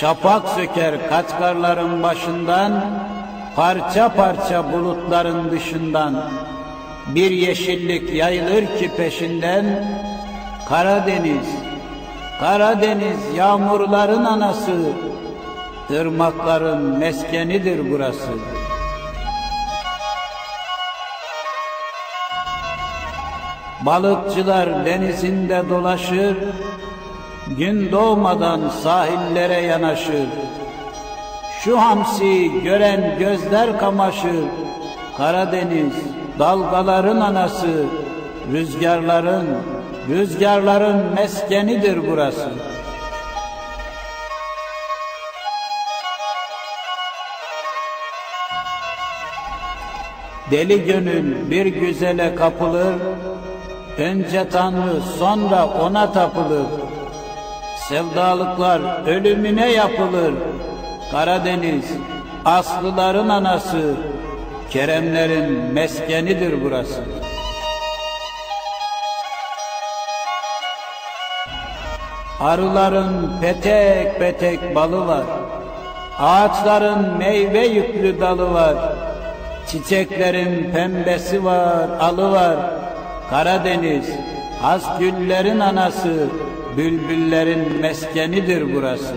Şafak söker kaçkarların başından, parça parça bulutların dışından. Bir yeşillik yayılır ki peşinden, Karadeniz, Karadeniz yağmurların anası, ırmakların meskenidir burası. Balıkçılar denizinde dolaşır, gün doğmadan sahillere yanaşır. Şu hamsi gören gözler kamaşır, Karadeniz dalgaların anası, rüzgarların, rüzgarların meskenidir burası. Deli gönül bir güzele kapılır, önce Tanrı sonra ona tapılır. Sevdalıklar ölümüne yapılır. Karadeniz, aslıların anası, Keremlerin meskenidir burası. Arıların petek petek balı var. Ağaçların meyve yüklü dalı var. Çiçeklerin pembesi var, alı var. Karadeniz, has güllerin anası, bülbüllerin meskenidir burası.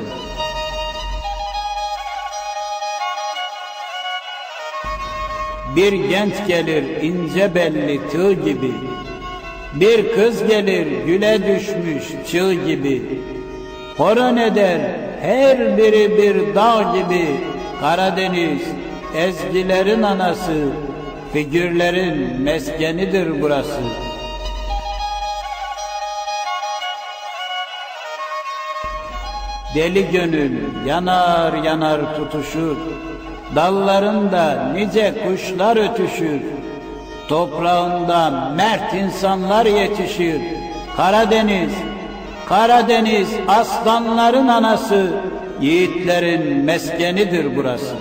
Bir genç gelir ince belli tığ gibi. Bir kız gelir güle düşmüş çığ gibi. Horon eder her biri bir dağ gibi. Karadeniz ezgilerin anası, figürlerin meskenidir burası. Deli gönül yanar yanar tutuşur. Dallarında nice kuşlar ötüşür. Toprağında mert insanlar yetişir. Karadeniz, Karadeniz aslanların anası, yiğitlerin meskenidir burası.